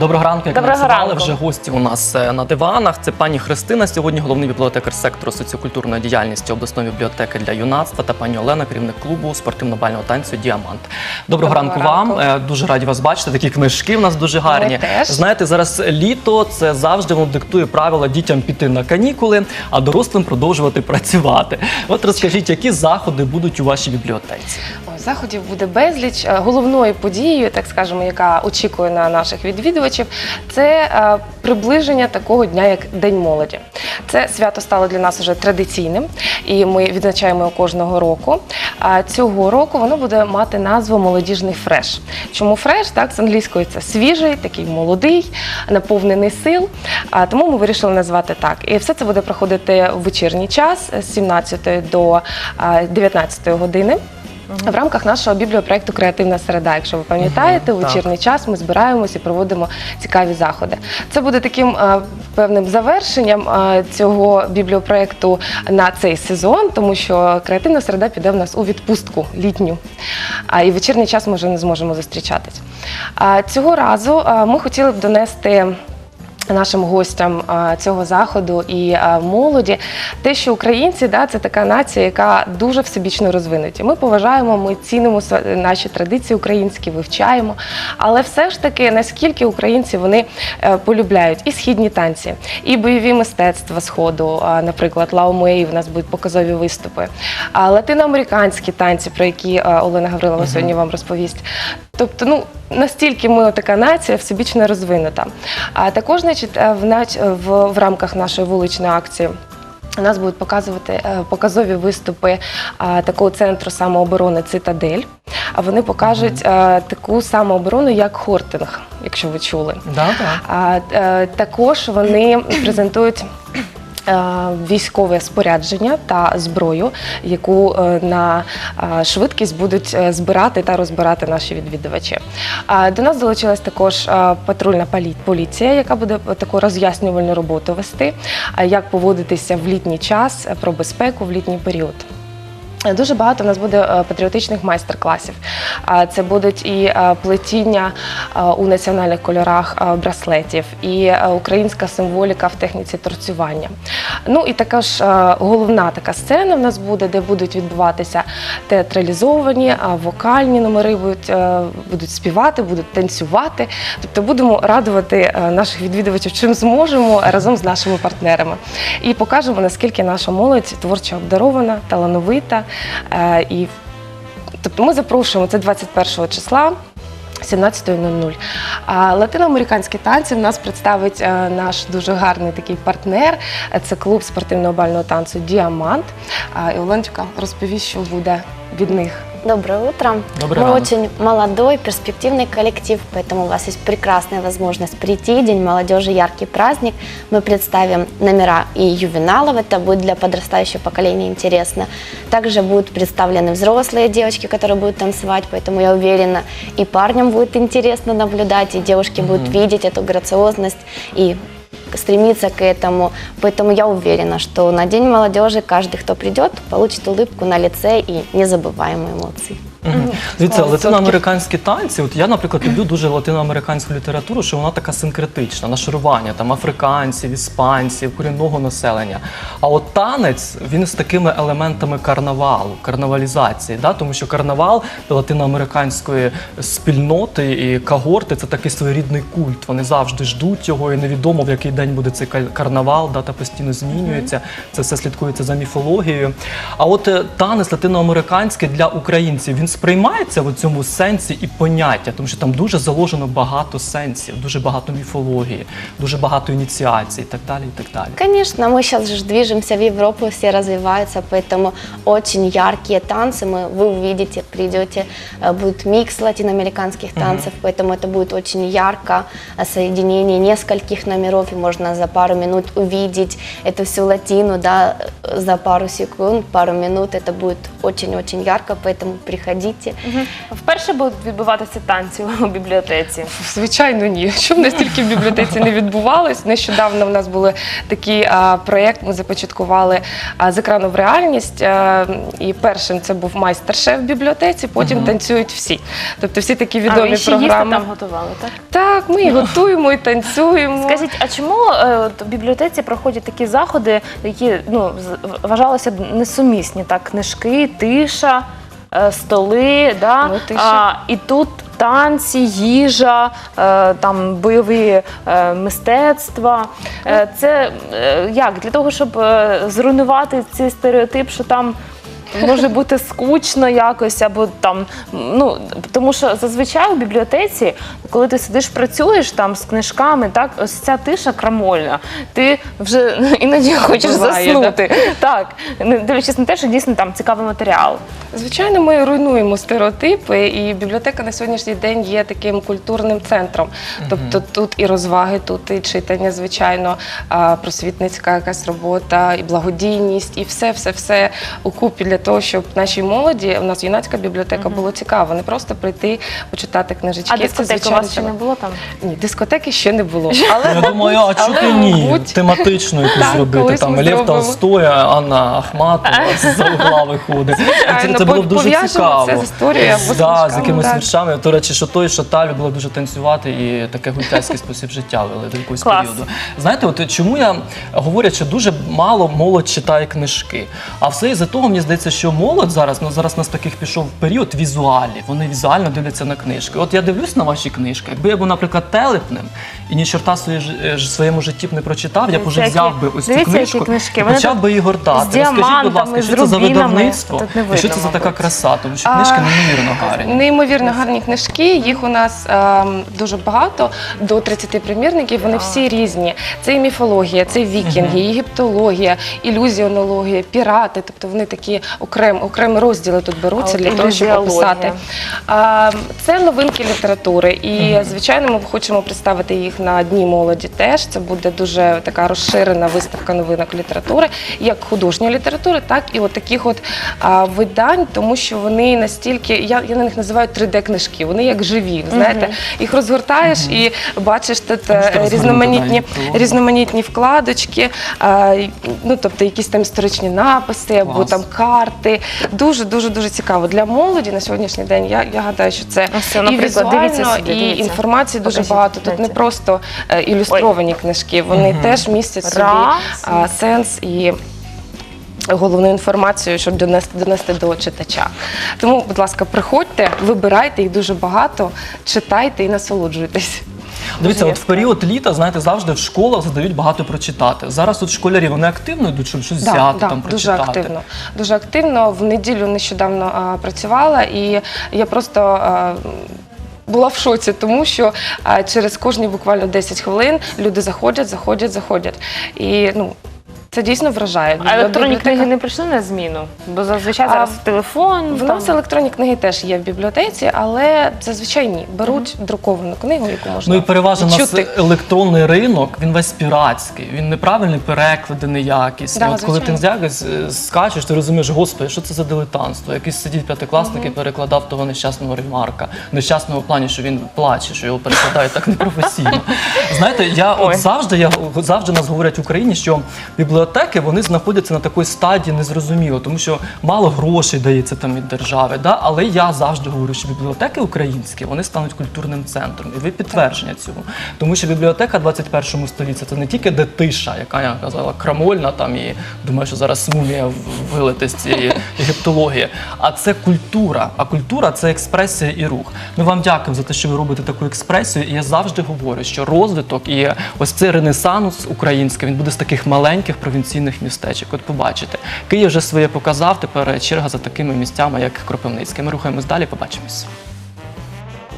Доброго ранку, як Доброго ранку. вже гості у нас е, на диванах. Це пані Христина, сьогодні головний бібліотекар сектору соціокультурної діяльності обласної бібліотеки для юнацтва та пані Олена, керівник клубу спортивно-бального танцю Діамант. Доброго, Доброго ранку, ранку. вам. Е, Дуже раді вас бачити. Такі книжки в нас дуже гарні. теж. Знаєте, зараз літо це завжди воно диктує правила дітям піти на канікули, а дорослим продовжувати працювати. От розкажіть, які заходи будуть у вашій бібліотеці? Заходів буде безліч. Е, Головною подією, так скажемо, яка очікує на наших відвідувачів, це е, приближення такого дня, як День молоді. Це свято стало для нас вже традиційним, і ми відзначаємо його кожного року. А цього року воно буде мати назву Молодіжний фреш. Чому фреш? Так, з англійської це свіжий, такий молодий, наповнений сил. А тому ми вирішили назвати так. І все це буде проходити в вечірній час з 17 до а, 19 години. В рамках нашого бібліопроекту Креативна середа, якщо ви пам'ятаєте, у вечірній час ми збираємось і проводимо цікаві заходи. Це буде таким е, певним завершенням е, цього бібліопроекту на цей сезон, тому що креативна середа піде в нас у відпустку літню. А і вечірній час ми вже не зможемо зустрічатись. А цього разу е, ми хотіли б донести нашим гостям цього заходу і молоді, те, що українці да, це така нація, яка дуже всебічно розвинуті. Ми поважаємо, ми цінимо наші традиції українські, вивчаємо. Але все ж таки, наскільки українці вони е, полюбляють і східні танці, і бойові мистецтва сходу, наприклад, Лаомеї, в нас будуть показові виступи, латиноамериканські танці, про які Олена Гаврилова сьогодні вам розповість. Тобто, ну настільки ми така нація всебічно розвинута. А також, значить, е, в, нач- в, в рамках нашої вуличної акції. У нас будуть показувати е, показові виступи такого центру самооборони Цитадель. А вони покажуть е, таку самооборону, як хортинг, якщо ви чули. Да, так. А е, також вони презентують. Е, Військове спорядження та зброю, яку е, на е, швидкість будуть збирати та розбирати наші відвідувачі. До нас долучилась також патрульна поліція, яка буде таку роз'яснювальну роботу вести, як поводитися в літній час про безпеку в літній період. Дуже багато у нас буде е, патріотичних майстер-класів. Це будуть і е, плетіння е, у національних кольорах браслетів, і українська символіка в техніці торцювання. Ну і також головна така сцена в нас буде, де будуть відбуватися театралізовані, вокальні номери будуть, будуть співати, будуть танцювати. Тобто будемо радувати наших відвідувачів, чим зможемо разом з нашими партнерами. І покажемо, наскільки наша молодь творчо обдарована, талановита. Е, І тобто ми запрошуємо це 21 числа. 17.00. А латиноамериканські танці в нас представить е, наш дуже гарний такий партнер. Е, Це клуб спортивного бального танцю Діамант. А, І Оленчика розповість, що буде від них. Доброе утро. Добрый Мы ранок. очень молодой, перспективный коллектив, поэтому у вас есть прекрасная возможность прийти. День молодежи, яркий праздник. Мы представим номера и ювеналов, это будет для подрастающего поколения интересно. Также будут представлены взрослые девочки, которые будут танцевать, поэтому я уверена, и парням будет интересно наблюдать, и девушки будут видеть эту грациозность и стремиться к этому. Поэтому я уверена, что на День молодежи каждый, кто придет, получит улыбку на лице и незабываемые эмоции. Дивіться, латиноамериканські танці. От я, наприклад, люблю дуже латиноамериканську літературу, що вона така синкретична, нашарування там африканців, іспанців, корінного населення. А от танець він з такими елементами карнавалу, карнавалізації, да? тому що карнавал латиноамериканської спільноти і когорти це такий своєрідний культ. Вони завжди ждуть його, і невідомо в який день буде цей карнавал, дата постійно змінюється. Це все слідкується за міфологією. А от е, танець латиноамериканський для українців він сприймається в цьому сенсі і поняття, тому що там дуже заложено багато сенсів, дуже багато міфології, дуже багато ініціацій, і так далі. І так далі. Конечно, мы сейчас же движемся в Европу, все развиваются, поэтому очень яркие танцы. Мы, вы увидите, придете, э, будет микс латиноамериканских танцев, поэтому это будет очень ярко, э, соединение нескольких номеров, и можно за пару минут увидеть эту всю латину, да, э, за пару секунд, пару минут. Это будет очень-очень ярко, поэтому приходите. приходите. Вперше будуть відбуватися танці у бібліотеці. Звичайно, ні. Щоб настільки в бібліотеці не відбувалось. Нещодавно в нас були такий а, проєкт. Ми започаткували а, з екрану в реальність. А, і першим це був майстер-шеф в бібліотеці. Потім танцюють всі. Тобто всі такі а, відомі ви ще їсти програми. там готували, так? Так, ми і готуємо, і танцюємо. Скажіть, а чому е, от, в бібліотеці проходять такі заходи, які ну, з- вважалися б несумісні? Так, книжки, тиша, столи, да? Ну. А, і тут танці, їжа, е, там, бойові е, мистецтва. Е, це е, як? Для того, щоб е, зруйнувати цей стереотип, що там. Може бути скучно якось, або там, ну тому що зазвичай у бібліотеці, коли ти сидиш, працюєш там з книжками, так ось ця тиша крамольна. Ти вже іноді хочеш Буває, заснути. Так, не дивлячись на те, що дійсно там цікавий матеріал. Звичайно, ми руйнуємо стереотипи, і бібліотека на сьогоднішній день є таким культурним центром. Тобто тут і розваги, тут і читання, звичайно, просвітницька якась робота, і благодійність, і все, все, все укупі для того, щоб нашій молоді, у нас юнацька бібліотека, було цікаво, не просто прийти, почитати книжечки. А дискотеки у вас ще не було там? Ні, дискотеки ще не було. Але Я думаю, а чого ти ні? мабуть, Тематичну якусь зробити. Там Лев. Толстой, Анна Ахматова з угла виходить. Це, було б дуже цікаво. це з історією або з якимись віршами. До речі, що той, що та любила дуже танцювати і таке гультяйський спосіб життя вели до якогось періоду. Знаєте, от чому я говорю, що дуже мало молодь читає книжки. А все із-за того, мені здається, що молодь зараз, ну зараз у нас таких пішов період візуалів. Вони візуально дивляться на книжки. От я дивлюсь на ваші книжки. Якби я був, наприклад, телепним і ні чорта своє ж- е, ж- своєму житті б не прочитав, я б уже Дивіться, взяв би ось цю які книжку книжки. і Вони почав тут би її гортати. Розкажіть, будь ласка, що це за рубінами. видавництво Тут не і що видно, це за така мабуть. краса? Тому що книжки неймовірно гарні. Неймовірно гарні книжки. Їх у нас ем, дуже багато, до 30 примірників. Вони всі різні. Це і міфологія, це вікінги, єгиптологія, ілюзіонологія, пірати. Тобто вони такі окрем, окремі розділи тут беруться А для того, щоб описати. А, Це новинки літератури, і звичайно, ми хочемо представити їх на дні молоді. Теж це буде дуже така розширена виставка новинок літератури, як художньої літератури, так і от таких от а, видань, тому що вони настільки, я, я на них називаю 3D-книжки. Вони як живі. Знаєте, їх розгортаєш і бачиш тут е, різноманітні, різноманітні вкладочки, а, ну тобто якісь там історичні написи або Клас. там карти. Дуже дуже дуже цікаво для молоді на сьогоднішній день. Я, я гадаю, що це Ось це, і наприклад, візуально, дивіться сюди, і дивіться. інформації дуже Покажіть, багато. Тут не просто е, ілюстровані книжки, вони теж містять собі а, сенс і. Головну інформацію, щоб донести донести до читача. Тому, будь ласка, приходьте, вибирайте їх дуже багато, читайте і насолоджуйтесь. Дивіться, от в період літа, знаєте, завжди в школах задають багато прочитати. Зараз от школярі вони активно йдуть, щоб щось взяти, там дуже активно. Дуже активно. В неділю нещодавно а, працювала, і я просто. а, була в шоці, тому що а, через кожні буквально 10 хвилин люди заходять, заходять, заходять. І ну це дійсно вражає. А електронні Бібліотека- книги не прийшли на зміну? Бо зазвичай А, телефон. В там. нас електронні книги теж є в бібліотеці, але зазвичай ні. Беруть друковану книгу, яку можна Ну і переважно у нас електронний ринок, він весь піратський, він неправильний переклади, неякісний. Да, От коли ти якось е, скачеш, ти розумієш, господи, що це за дилетантство? Якийсь сидіть п'ятикласник і перекладав того нещасного ремарка. Нещасного в плані, що він плаче, що його перекладають так непрофесійно. Знаєте, я Ой. от завжди я завжди нас говорять в Україні, що бібліотеки вони знаходяться на такій стадії незрозуміло, тому що мало грошей дається там від держави. Да? Але я завжди говорю, що бібліотеки українські вони стануть культурним центром. І ви підтвердження цього. Тому що бібліотека 21 століття це не тільки де тиша, яка я казала, крамольна там і думаю, що зараз мумія вилете з цієї єгиптології. А це культура. А культура це експресія і рух. Ми вам дякуємо за те, що ви робите таку експресію. І я завжди говорю, що розвиток і ось цей ренесанс український він буде з таких маленьких провінційних містечок. От побачите, Київ вже своє показав. Тепер черга за такими місцями, як Кропивницьке. Ми рухаємось далі. Побачимось.